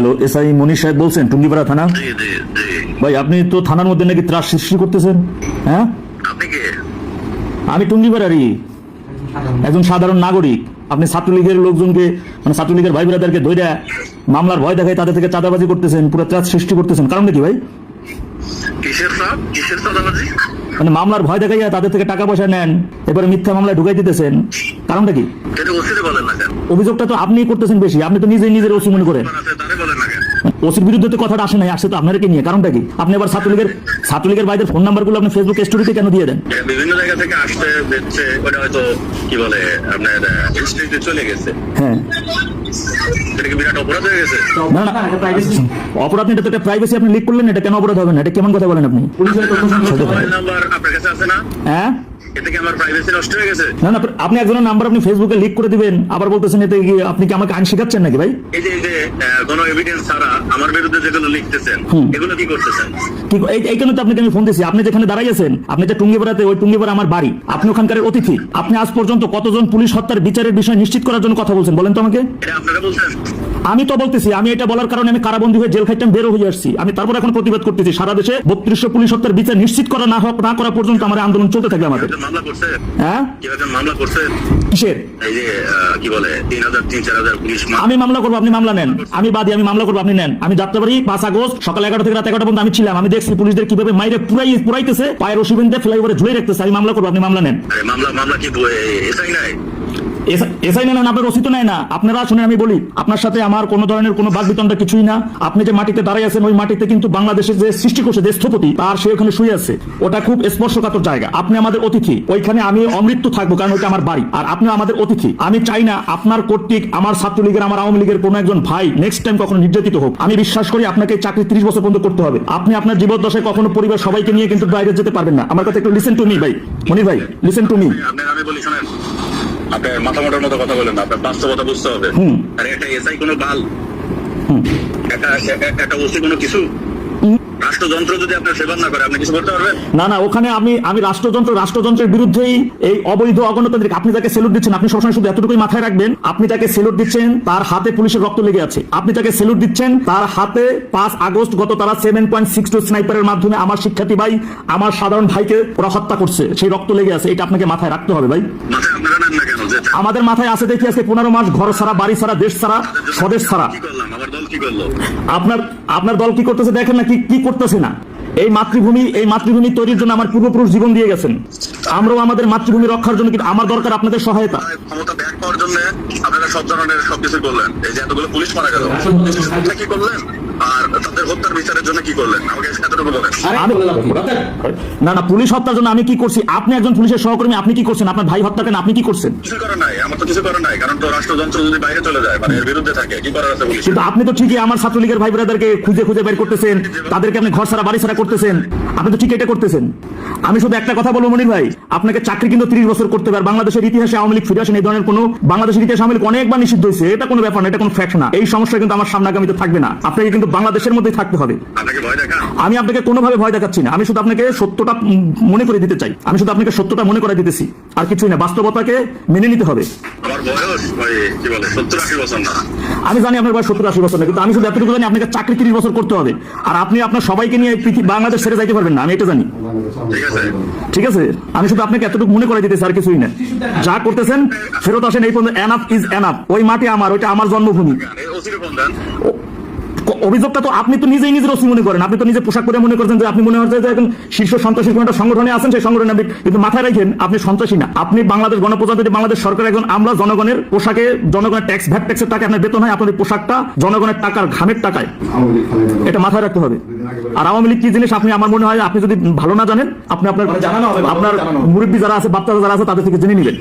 Hello SI মনীষ সাহেব বলছেন টুঙ্গিপাড়া থানা? ভাই আপনি তো থানার মধ্যে নাকি ত্রাস সৃষ্টি করতেছেন হ্যাঁ? আমি টুঙ্গিপাড়ারই। একজন সাধারণ নাগরিক। আপনি ছাত্রলীগের লোকজনকে মানে ছাত্রলীগের ভাই ব্রাদারকে ধৈর্য মামলার ভয় দেখায় তাদের থেকে চাঁদাবাজি করতেছেন পুরো ত্রাস সৃষ্টি করতেছেন। কারণটা কি ভাই? মানে মামলার ভয় দেখাইয়া তাদের থেকে টাকা পয়সা নেন এবারে মিথ্যা মামলায় ঢুকাই দিতেছেন। কারণটা কি? অভিযোগটা তো আপনিই করতেছেন বেশি আপনি তো নিজেই নিজের ওসি মনে করেন। ওসির বিরুদ্ধে তো কথাটা আসে নাই আসছে তো আপনাদেরকে নিয়ে। কারণটা কি? আপনি আবার ছাত্রলীগের ছাত্রলীগের ভাইদের ফোন নাম্বারগুলো আপনি ফেসবুক স্টোরিতে কেন দিয়ে দেন? বিভিন্ন জায়গা থেকে আসতে দেখছে ওটা হয়তো কি বলে আপনার হিস্ট্রিতে চলে গেছে। হ্যাঁ। এটা কি বিরাট অপরাধ হয়ে গেছে? না না অপরাধ এটা তো একটা প্রাইভেসি আপনি লিক করলেন এটা কেন অপরাধ হবে না? এটা কেমন কথা বলেন আপনি? নাম্বার আপনার কাছে আছে না? হ্যাঁ? এতে কি আমার প্রাইভেসি নষ্ট হয়ে গেছে। না না আপনি একজনের নাম্বার আপনি ফেসবুকে লিক করে দিবেন আবার বলতেছেন এতে কি আপনি কি আমাকে আইন শেখাচ্ছেন নাকি ভাই? এই যে এই যে কোনো এভিডেন্স ছাড়া আমার বিরুদ্ধে যেগুলো লিখতেছেন এগুলো কি করতেছেন? এই তো আপনাকে আমি ফোন দিয়েছি আপনি যেখানে দাঁড়াইয়েছেন আপনি যে টুঙ্গিপাড়াতে ওই টুঙ্গিপাড়া আমার বাড়ি আপনি ওখানকার অতিথি। আপনি আজ পর্যন্ত কতজন পুলিশ হত্যার বিচারের বিষয় নিশ্চিত করার জন্য কথা বলছেন বলেন তো আমাকে। এটা আপনারা বলছেন? আমি তো বলতেছি আমি এটা বলার কারণে আমি কারাবন্দী হয়ে জেল খাইতাম বেরো হয়ে আসছি। আমি তারপর এখন প্রতিবাদ করতেছি সারা দেশে বত্রিশশো পুলিশ হত্যার বিচার নিশ্চিত করা না হোক না করা পর্যন্ত আমার আন্দোলন চলতে থাকবে আমাদের। হ্যাঁ? কিসের? আমি মামলা করব আপনি মামলা নেন। আমি বাদী আমি মামলা করব আপনি নেন। আমি যাত্রাবাড়ি পাঁচ আগস্ট সকাল এগারো থেকে রাত এগারোটা পর্যন্ত আমি ছিলাম। আমি দেখছি পুলিশদের কীভাবে মাইরে পুরাই পুরাইতেছে পায়ের দিয়ে ফ্লাইওভারে ঝুলে রাখতেছে। আমি মামলা করব আপনি মামলা নেন। মামলা মামলা কি এসআই নাই? এসআই নেন আপনার রসিদ নেয় না। আপনারা শুনে আমি বলি, আপনার সাথে আমার কোনো ধরনের কোনো বাগবিতণ্ডা কিছুই না। আপনি যে মাটিতে দাঁড়িয়ে আছেন, ওই মাটিতে কিন্তু বাংলাদেশের যে সৃষ্টি করছে যে স্থপতি, তার সে ওখানে শুয়ে আছে। ওটা খুব স্পর্শকাতর জায়গা। আপনি আমাদের অতিথি। ওইখানে আমি অমৃত্যু থাকব, কারণ ওইটা আমার বাড়ি। আর আপনি আমাদের অতিথি। আমি চাই না আপনার কর্তৃক, আমার ছাত্রলীগের, আমার আওয়ামী লীগের কোনো একজন ভাই নেক্সট টাইম কখনো নির্যাতিত হোক। আমি বিশ্বাস করি আপনাকে চাকরি ত্রিশ বছর পর্যন্ত করতে হবে। আপনি আপনার জীবদ্দশায় কখনো পরিবার সবাইকে নিয়ে কিন্তু বাইরে যেতে পারবেন না। আমার কথা একটু লিসেন টু মি ভাই। মনির ভাই লিসেন টু মি আমি বলি, শোনেন। আপনার মাথা মোটার মতো কথা বলেন না আপনার বাস্তবতা বুঝতে হবে। আর একটা এসআই কোনো বাল একটা- একটা ওসি কোনো কিছু? রাষ্ট্রযন্ত্র যদি আপনার সেবা না করে আপনি কিছু করতে পারবেন? না না ওখানে আমি আমি রাষ্ট্রযন্ত্র রাষ্ট্রযন্ত্রের বিরুদ্ধেই এই অবৈধ অগণতান্ত্রিক আপনি যাকে সেলুট দিচ্ছেন আপনি সবসময় শুধু এতটুকুই মাথায় রাখবেন আপনি যাকে সেলুট দিচ্ছেন তার হাতে পুলিশের রক্ত লেগে আছে। আপনি যাকে সেলুট দিচ্ছেন তার হাতে পাঁচ আগস্ট গত তারা সেভেন পয়েন্ট সিক্স টু স্নাইপারের মাধ্যমে আমার শিক্ষার্থী ভাই আমার সাধারণ ভাইকে ওরা হত্যা করছে। সেই রক্ত লেগে আছে এটা আপনাকে মাথায় রাখতে হবে ভাই। আমাদের মাথায় আছে দেখি আজকে পনেরো মাস ঘর ছাড়া বাড়ি ছাড়া দেশ ছাড়া স্বদেশ ছাড়া। আপনার আপনার দল কি করতেছে? দেখেন না কি কি করতেছে না। এই মাতৃভূমি এই মাতৃভূমি তৈরির জন্য আমার পূর্বপুরুষ জীবন দিয়ে গেছেন। আমরাও আমাদের মাতৃভূমি রক্ষার জন্য কিন্তু আমার দরকার আপনাদের সহায়তা। ক্ষমতা ব্যাক পাওয়ার জন্য আপনারা সব ধরনের সবকিছু করলেন। এই যে এতগুলো পুলিশ মারা গেল। কি করলেন? আর তাদের হত্যার বিচারের জন্য কি করলেন? আমাকে এতটুকু বলেন। আমি না না পুলিশ হত্যার জন্য আমি কি করছি? আপনি একজন পুলিশের সহকর্মী আপনি কি করছেন? আপনার ভাই হত্যা কেন আপনি কি করছেন? কিছু করার নাই আমার তো কিছু করার নাই কারণ তো রাষ্ট্রযন্ত্র যদি বাইরে চলে যায় মানে এর বিরুদ্ধে থাকে কি করার আছে পুলিশ? কিন্তু আপনি তো ঠিকই আমার ছাত্রলীগের ভাই ব্রাদারকে খুঁজে খুঁজে বের করতেছেন তাদেরকে আপনি ঘর ছাড়া বাড়ি ছাড়া করতেছেন? আপনি তো ঠিক এটা করতেছেন। আমি শুধু একটা কথা বলব মনির ভাই আপনাকে চাকরি কিন্তু ত্রিশ বছর করতে হবে আর বাংলাদেশের ইতিহাসে আওয়ামী লীগ ফিরে আসেন এই ধরনের কোনো বাংলাদেশের ইতিহাসে আওয়ামী লীগ অনেকবার নিষিদ্ধ হয়েছে এটা কোনো ব্যাপার না এটা কোনো ফ্যাক্ট না। এই সমস্যা কিন্তু আমার সামনে আগামীতে থাকবে না আপনাকে কিন্তু বাংলাদেশের মধ্যেই থাকতে হবে। আমি আপনাকে কোনোভাবে ভয় দেখাচ্ছি না আমি শুধু আপনাকে সত্যটা মনে করে দিতে চাই আমি শুধু আপনাকে সত্যটা মনে করে দিতেছি আর কিছুই না বাস্তবতাকে মেনে নিতে হবে। আমি জানি আপনার বয়স সত্তর আশি বছর না কিন্তু আমি শুধু এতটুকু জানি আপনাকে চাকরি তিরিশ বছর করতে হবে আর আপনি আপনার সবাইকে নিয়ে বাংলাদেশ ছেড়ে যাইতে পারবেন না আমি এটা জানি। ঠিক আছে। আমি শুধু আপনাকে এতটুকু মনে করে দিতে আর কিছুই না। যা করতেছেন ফেরত আসেন এই পর্যন্ত এনাফ ইজ এনাফ ওই মাটি আমার ওইটা আমার জন্মভূমি। অভিযোগটা তো আপনি তো নিজেই নিজের ওসি মনে করেন। আপনি তো নিজে পোশাক পরে মনে করছেন যে আপনি মনে হচ্ছে যে এখন শীর্ষ সন্ত্রাসী কোনো একটা সংগঠনে আছেন সেই সংগঠনে আপনি কিন্তু মাথায় রাখেন আপনি সন্ত্রাসী না। আপনি বাংলাদেশ গণপ্রজাতন্ত্রী বাংলাদেশ সরকার একজন আমরা জনগণের পোশাকে জনগণের ট্যাক্স ভ্যাট ট্যাক্সের টাকা আপনার বেতন হয় আপনার পোশাকটা জনগণের টাকার ঘামের টাকায়। এটা মাথায় রাখতে হবে। আর আওয়ামী লীগ কি জিনিস আপনি আমার মনে হয় আপনি যদি ভালো না জানেন আপনি আপনার আপনার মুরব্বী যারা আছে বাচ্চারা যারা আছে তাদের থেকে জেনে নেবেন।